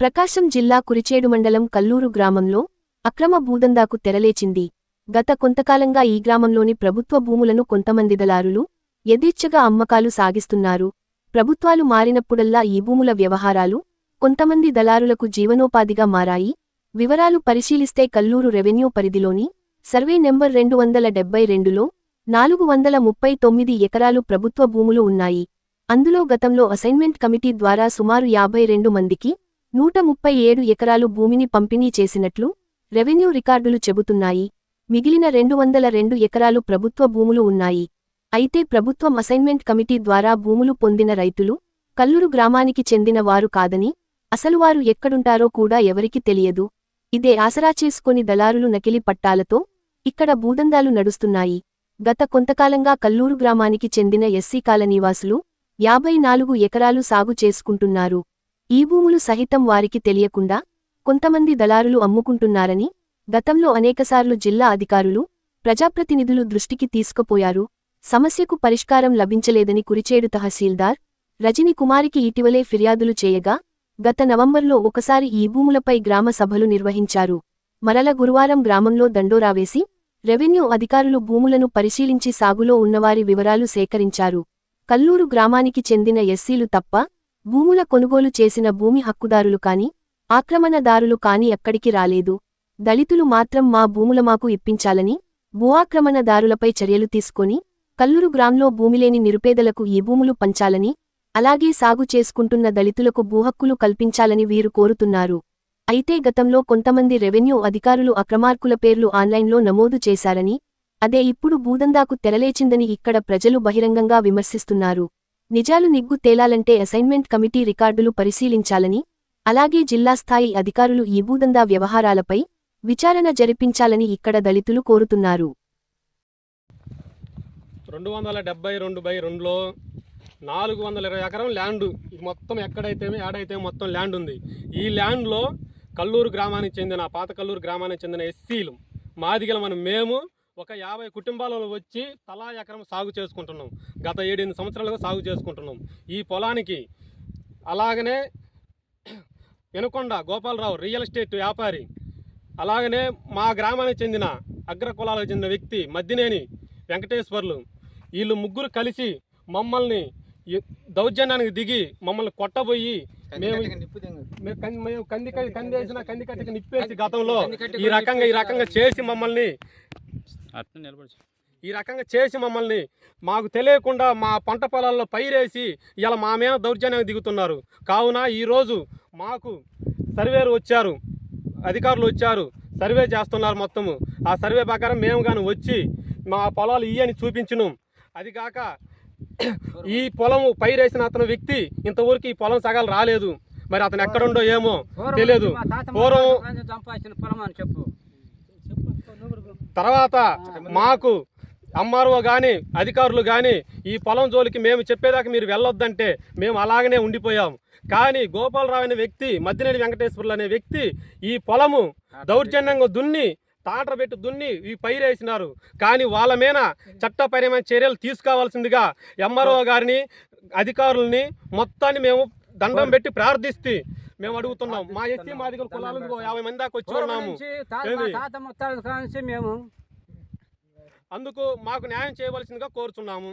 ప్రకాశం జిల్లా కురిచేడు మండలం కల్లూరు గ్రామంలో అక్రమ భూదందాకు తెరలేచింది. గత కొంతకాలంగా ఈ గ్రామంలోని ప్రభుత్వ భూములను కొంతమంది దళారులు యథేచ్ఛగా అమ్మకాలు సాగిస్తున్నారు. ప్రభుత్వాలు మారినప్పుడల్లా ఈ భూముల వ్యవహారాలు కొంతమంది దళారులకు జీవనోపాధిగా మారాయి. వివరాలు పరిశీలిస్తే కల్లూరు రెవెన్యూ పరిధిలోని సర్వే నెంబర్ రెండు వందల డెబ్బై రెండులో నాలుగు వందల ముప్పై తొమ్మిది ఎకరాలు ప్రభుత్వ భూములు ఉన్నాయి. అందులో గతంలో అసైన్మెంట్ కమిటీ ద్వారా సుమారు యాభై రెండు మందికి నూట ముప్పై ఏడు ఎకరాలు భూమిని పంపిణీ చేసినట్లు రెవెన్యూ రికార్డులు చెబుతున్నాయి. మిగిలిన రెండు వందల రెండు ఎకరాలు ప్రభుత్వ భూములు ఉన్నాయి. అయితే ప్రభుత్వం అసైన్మెంట్ కమిటీ ద్వారా భూములు పొందిన రైతులు కల్లూరు గ్రామానికి చెందిన వారు కాదని అసలు వారు ఎక్కడుంటారో కూడా ఎవరికి తెలియదు. ఇదే ఆసరా చేసుకొని దళారులు నకిలీ పట్టాలతో ఇక్కడ భూదందాలు నడుస్తున్నాయి. గత కొంతకాలంగా కల్లూరు గ్రామానికి చెందిన ఎస్సీ కాలనీవాసులు యాభై నాలుగు ఎకరాలు సాగు చేసుకుంటున్నారు. ఈ భూములు సహితం వారికి తెలియకుండా కొంతమంది దళారులు అమ్ముకుంటున్నారని గతంలో అనేకసార్లు జిల్లా అధికారులు ప్రజాప్రతినిధులు దృష్టికి తీసుకుపోయారు. సమస్యకు పరిష్కారం లభించలేదని కురిచేడు తహసీల్దార్ రజని కుమారికి ఇటీవలే ఫిర్యాదులు చేయగా గత నవంబర్లో ఒకసారి ఈ భూములపై గ్రామ సభలు నిర్వహించారు. మరల గురువారం గ్రామంలో దండోరావేసి రెవెన్యూ అధికారులు భూములను పరిశీలించి సాగులో ఉన్నవారి వివరాలు సేకరించారు. కల్లూరు గ్రామానికి చెందిన ఎస్సీలు తప్ప భూముల కొనుగోలు చేసిన భూమి హక్కుదారులు కాని ఆక్రమణదారులు కాని ఎక్కడికి రాలేదు. దళితులు మాత్రం మా భూముల మాకు ఇప్పించాలని భూఆక్రమణదారులపై చర్యలు తీసుకొని కల్లూరు గ్రాంలో భూమిలేని నిరుపేదలకు ఈ భూములు పంచాలని అలాగే సాగు చేసుకుంటున్న దళితులకు భూహక్కులు కల్పించాలని వీరు కోరుతున్నారు. అయితే గతంలో కొంతమంది రెవెన్యూ అధికారులు అక్రమార్కుల పేర్లు ఆన్లైన్లో నమోదు చేశారని అదే ఇప్పుడు భూదందాకు తెరలేచిందని ఇక్కడ ప్రజలు బహిరంగంగా విమర్శిస్తున్నారు. నిజాలు నిగ్గు తేలాలంటే అసైన్మెంట్ కమిటీ రికార్డులు పరిశీలించాలని అలాగే జిల్లా స్థాయి అధికారులు ఈ భూదందా వ్యవహారాలపై విచారణ జరిపించాలని ఇక్కడ దళితులు కోరుతున్నారు. రెండు వందల డెబ్బై రెండు బై రెండులో నాలుగు వందల ఇరవై ఎకరం ల్యాండ్ ఇది మొత్తం ఎక్కడైతే ఏడైతే మొత్తం ల్యాండ్ ఉంది. ఈ ల్యాండ్లో కల్లూరు గ్రామానికి చెందిన పాత కల్లూరు గ్రామానికి చెందిన ఎస్సీలు మాదిగల మనం మేము ఒక యాభై కుటుంబాలలో వచ్చి తలా ఎకరం సాగు చేసుకుంటున్నాం. గత ఏడెనిమిది సంవత్సరాలుగా సాగు చేసుకుంటున్నాం. ఈ పొలానికి అలాగనే వినకొండ గోపాలరావు రియల్ ఎస్టేట్ వ్యాపారి అలాగనే మా గ్రామానికి చెందిన అగ్ర కులాలకు చెందిన వ్యక్తి మద్దినేని వెంకటేశ్వర్లు వీళ్ళు ముగ్గురు కలిసి మమ్మల్ని దౌర్జన్యానికి దిగి మమ్మల్ని కొట్టబోయి మేము మేము కంది కట్టి- కంది వేసిన కంది కట్టికి నిప్పేసి గతంలో ఈ రకంగా ఈ రకంగా చేసి మమ్మల్ని అట్లా నిలబడి ఈ రకంగా చేసి మమ్మల్ని మాకు తెలియకుండా మా పంట పొలాల్లో పైరేసి ఇలా మా మీద దౌర్జన్యం దిగుతున్నారు. కావున ఈరోజు మాకు సర్వేరు వచ్చారు అధికారులు వచ్చారు సర్వే చేస్తున్నారు మొత్తము. ఆ సర్వే ప్రకారం మేము కానీ వచ్చి మా పొలాలు ఇయ్యని చూపించును. అది కాక ఈ పొలం పైరేసిన అతను వ్యక్తి ఇంతవరకు ఈ పొలం సగాలు రాలేదు. మరి అతను ఎక్కడుండో ఏమో తెలియదు. పూర్వం సంపాదించిన పొలం అని చెప్పు. తర్వాత మాకు ఎంఆర్ఓ కానీ అధికారులు కానీ ఈ పొలం జోలికి మేము చెప్పేదాకా మీరు వెళ్ళొద్దంటే మేము అలాగనే ఉండిపోయాం. కానీ గోపాలరావు అనే వ్యక్తి మద్దినేని వెంకటేశ్వర్లు అనే వ్యక్తి ఈ పొలము దౌర్జన్యంగా దున్ని తాటర పెట్టి దున్ని ఈ పైరేసినారు కానీ వాళ్ళ మీద చట్టపరమైన చర్యలు తీసుకోవాల్సిందిగా ఎంఆర్ఓ గారిని అధికారుల్ని మొత్తాన్ని మేము దండం పెట్టి ప్రార్థిస్తే మేము అడుగుతున్నాం. మా ఎస్సీ మాదిగల కులాలు ఇంకో యాభై మంది దాకా వచ్చి ఉన్నాము. మా మేము అందుకు మాకు న్యాయం చేయవలసిందిగా కోరుచున్నాము.